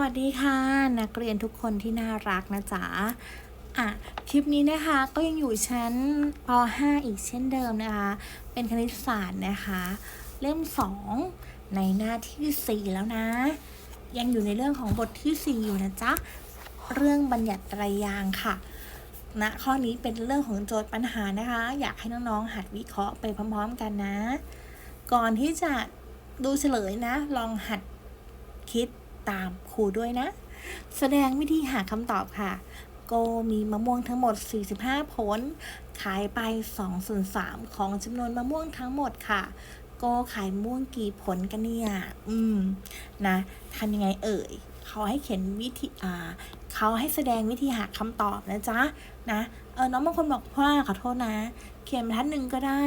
วัสดีค่ะ นักเรียนทุกคนที่น่ารักนะจ๊ะอะคลิปนี้นะคะก็ยังอยู่ชั้นป .5 อีกเช่นเดิมนะคะ เป็นคณิตศาสตร์นะคะ เล่ม 2 ในหน้าที่ 4 แล้วนะ ยังอยู่ในเรื่องของบทที่ 4 อยู่นะจ๊ะ เรื่องบัญญัติตรยางค่ะนะข้อนี้เป็นเรื่องของโจทย์ปัญหานะคะ อยากให้น้องๆหัดวิเคราะห์ไปพร้อมๆกันนะ ก่อนที่จะดูเฉลยนะ ลองหัดคิด ตามครูด้วยนะ แสดงวิธีหาคำตอบค่ะ โกมีมะม่วงทั้งหมด 45 ผล ขายไป2ส่วน3ของจำนวนมะม่วงทั้งหมดค่ะ โกขายม่วงกี่ผลกันเนี่ย อืม นะทำยังไงเอ่ยเขาให้เขียนวิธีอ่าเขาให้แสดงวิธีหาคำตอบนะจ๊ะ นะ เออน้องบางคนบอกว่าขอโทษนะ เขียนบรรทัดหนึ่งก็ได้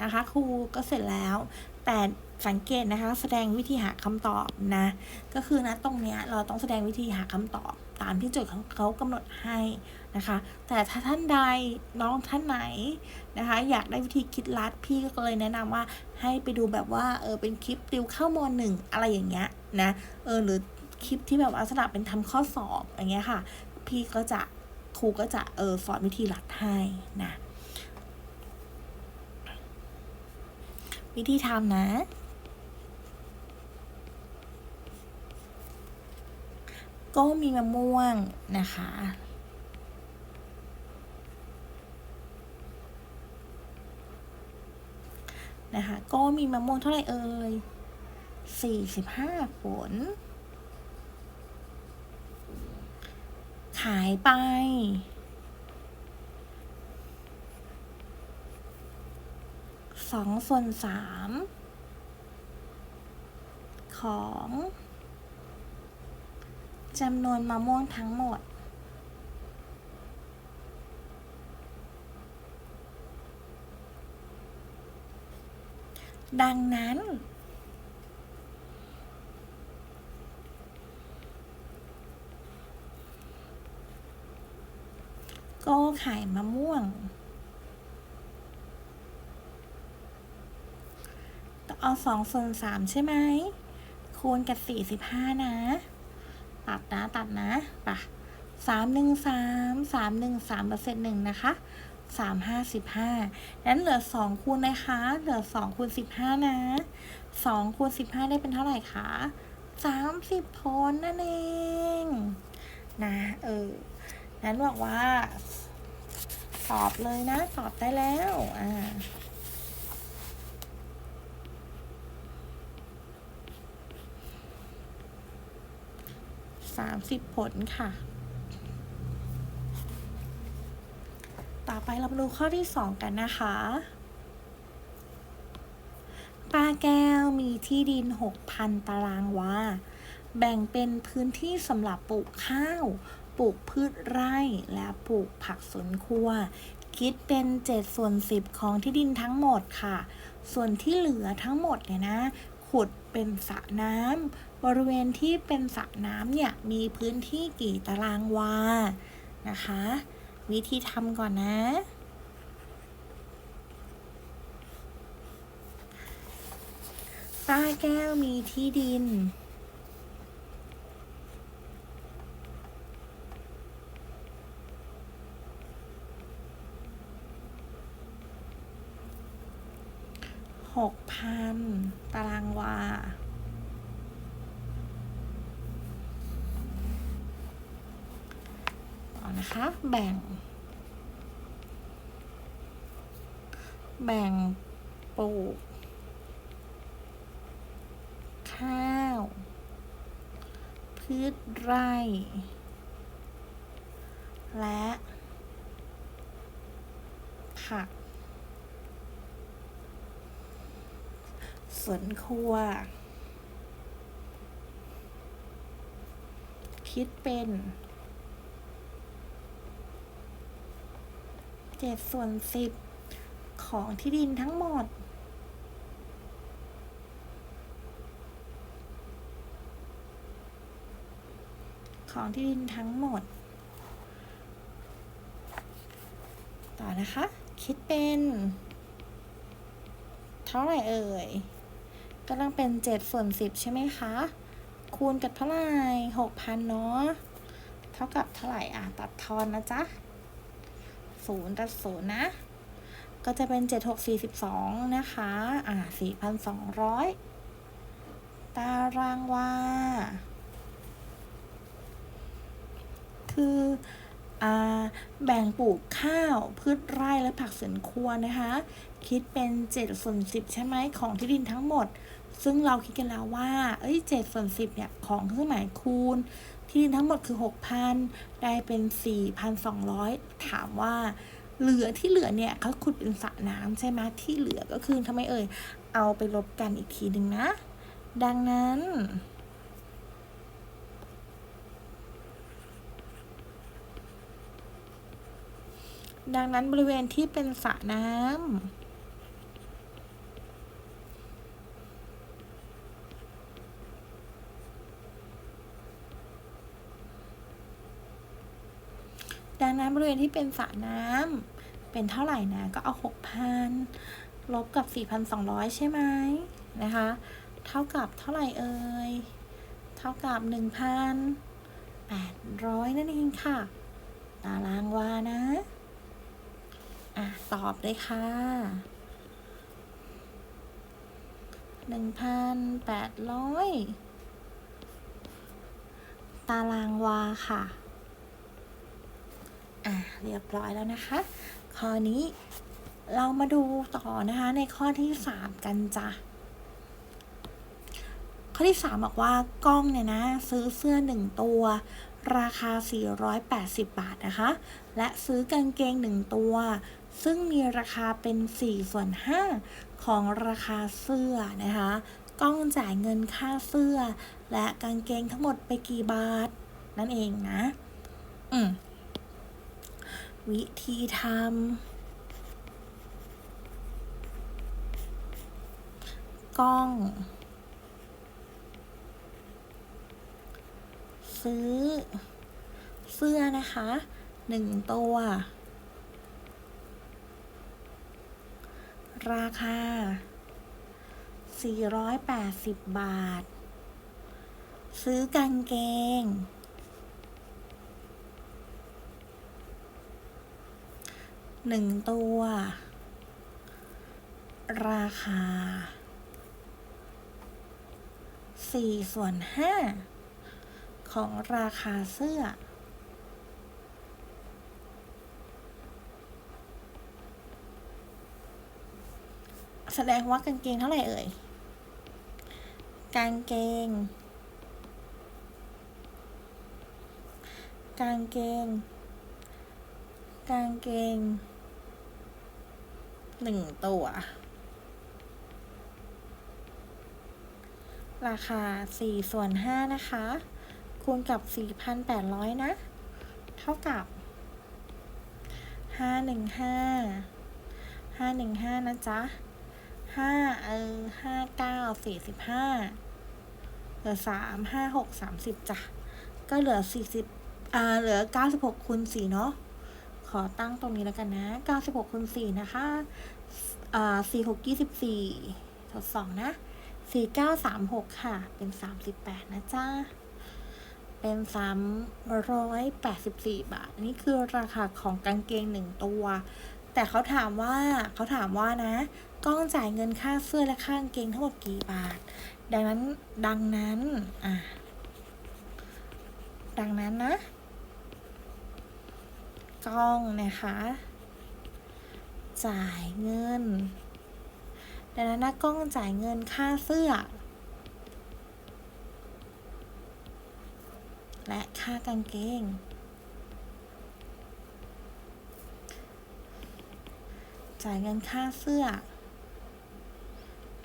นะคะ ครูก็เสร็จแล้ว แต่ สังเกตนะคะ แสดงวิธีหาคำตอบนะ ก็คือนะตรงเนี้ยเราต้องแสดงวิธีหาคำตอบตามที่โจทย์ของเขากำหนดให้นะคะ แต่ถ้าท่านใดน้องท่านไหนนะคะ อยากได้วิธีคิดลัดพี่ก็เลยแนะนำว่าให้ไปดูแบบว่าเออเป็นคลิปติวเข้ามหนึ่งอะไรอย่างเงี้ยนะเออหรือคลิปที่แบบว่าสลับเป็นทำข้อสอบอย่างเงี้ยค่ะ พี่ก็จะครูก็จะเออสอนวิธีลัดให้นะวิธีทำนะ ก็มีมะม่วงนะคะ นะคะ ก็มีมะม่วงเท่าไหร่เอ่ยสี่สิบห้าผล ขายไปสองส่วนสามของ จำนวนมะม่วงทั้งหมด ดังนั้น ก็ขายมะม่วงเอาสองส่วนสามใช่ไหม คูณกับสี่สิบห้านะ ตัดนะตัดนะปะสามหนึ่งสามสามหนึ่งสามเปอร์เซ็นต์หนึ่งนะคะสามห้าสิบห้านั้นเหลือสองคูณนะคะ เหลือสองคูณสิบห้านะสองคูณสิบห้าได้เป็นเท่าไหร่คะสามสิบผลนั่นเอง นะเออ นั้นบอกว่า ตอบเลยนะ ตอบได้แล้ว อ่า สามสิบผลค่ะ ต่อไปเรามาดูข้อที่สองกันนะคะป้าแก้วมีที่ดินหกพันตารางวา แบ่งเป็นพื้นที่สำหรับปลูกข้าว ปลูกพืชไร่และปลูกผักสวนครัว คิดเป็น7ส่วน10 ของที่ดินทั้งหมดค่ะ ส่วนที่เหลือทั้งหมดเนี่ยนะ ขุดเป็นสระน้ำ บริเวณที่เป็นสระน้ำเนี่ยมีพื้นที่กี่ตารางวา นะคะ วิธีทำก่อนนะ ป้าแก้วมีที่ดิน หกพันตารางวา ต่อนะคะ แบ่ง แบ่งปลูก ข้าว พืชไร่ และผักสวนครัว คิดเป็น เจ็ดส่วนสิบของที่ดินทั้งหมด ของที่ดินทั้งหมด ต่อนะคะ คิดเป็น เท่าไหร่เอ่ยก็ต้องเป็นเจ็ดส่วนสิบใช่ไหมคะ คูณกับเท่าไหร่หกพันเนาะ เท่ากับเท่าไหร่อะ ตัดทอนนะจ๊ะ ศูนย์ตัดศูนย์นะ ก็จะเป็นเจ็ดหกสี่สิบสองนะคะ อ่าสี่พันสองร้อยตารางวา คืออ่าแบ่งปลูกข้าวพืชไร่และผักสวนครัวนะคะ คิดเป็น7ส่วน10 ใช่ไหมของที่ดินทั้งหมด ซึ่งเราคิดกันแล้วว่า เอ้ย7ส่วน10 เนี่ย ของเครื่องหมายคูณ ที่ดินทั้งหมดคือ 6,000 ได้เป็น 4,200 ถามว่า เหลือที่เหลือเนี่ยเขาขุดเป็นสระน้ำใช่ไหมที่เหลือก็คือทำไมเอ่ย เอาไปลบกันอีกทีหนึ่งนะ ดังนั้นดังนั้นบริเวณที่เป็นสระน้ำ ดังนั้นบริเวณที่เป็นสระน้ำเป็นเท่าไหร่นะ ก็เอาหกพันลบกับสี่พันสองร้อยใช่ไหมนะคะ เท่ากับเท่าไหร่เอ่ย เท่ากับหนึ่งพันแปดร้อยนั่นเองค่ะ ตารางวานะ อะ ตอบเลยค่ะหนึ่งพันแปดร้อยตารางวาค่ะ อะเรียบร้อยแล้วนะคะ ข้อนี้เรามาดูต่อนะคะในข้อที่สามกันจ้ะข้อที่สามบอกว่ากล้องเนี่ยนะ ซื้อเสื้อหนึ่งตัว ราคา 480 บาทนะคะ และซื้อกางเกงหนึ่งตัว ซึ่งมีราคาเป็น 4 ส่วน 5 ของราคาเสื้อนะคะกล้องจ่ายเงินค่าเสื้อ และกางเกงทั้งหมดไปกี่บาท นั่นเองนะ อืม วิธีทำกล้อง ซื้อ เสื้อนะคะหนึ่งตัว ราคา 480 บาท ซื้อกางเกง หนึ่งตัว ราคาสี่ส่วนห้าของราคาเสื้อ แสดงว่ากางเกงเท่าไหร่เอ่ย กางเกง กางเกง กางเกง หนึ่งตัว ราคาสี่ส่วนห้านะคะ คูณกับสี่พันแปดร้อยนะ เท่ากับห้าหนึ่งห้าห้าหนึ่งห้านะจ๊ะห้าเออห้าเก้าสี่สิบห้าเหลือสามห้าหกสามสิบจ้ะ ก็เหลือสี่สิบอ่าเหลือเก้าสิบหกคูณสี่เนาะ ขอตั้งตรงนี้แล้วกันนะเก้าสิบหกคูณสี่นะคะอ่าสี่หกยี่สิบสี่ทดสองนะสี่เก้าสามหกค่ะ เป็นสามสิบแปดนะจ๊ะเป็นสามร้อยแปดสิบาท อันนี้คือราคาของกางเกงหนึ่งตัว แต่เขาถามว่าเขาถามว่านะกล้องจ่ายเงินค่าเสื้อและค่ากางเกงทั้งหมดกี่บาท ดังนั้น ดังนั้น อะดังนั้นนะ กล้องนะคะ จ่ายเงินดังนั้นนะกล้องจ่ายเงินค่าเสื้อ และค่ากางเกง จ่ายเงินค่าเสื้อ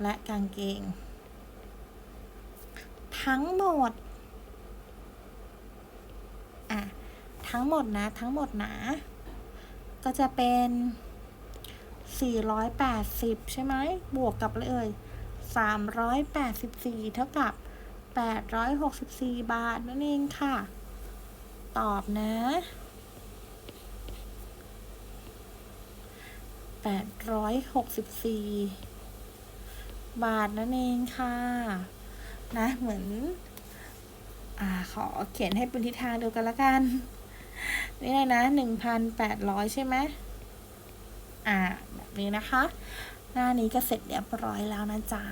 และกางเกง ทั้งหมด อะ ทั้งหมดนะทั้งหมดนะ ก็จะเป็น 480 ใช่ไหมบวกกับอะไรเอ่ย384 เท่ากับ 864 บาทนั่นเองค่ะ ตอบนะ 864 บาทนั่นเองค่ะ นะเหมือนอขอเขียนให้เป็นทิศทางเดียวกันละกัน นี่เลยนะหนึ่งพันแปดร้อยใช่ไหมอ่า แบบนี้นะคะ หน้านี้ก็เสร็จเรียบร้อยแล้วนะจ๊ะ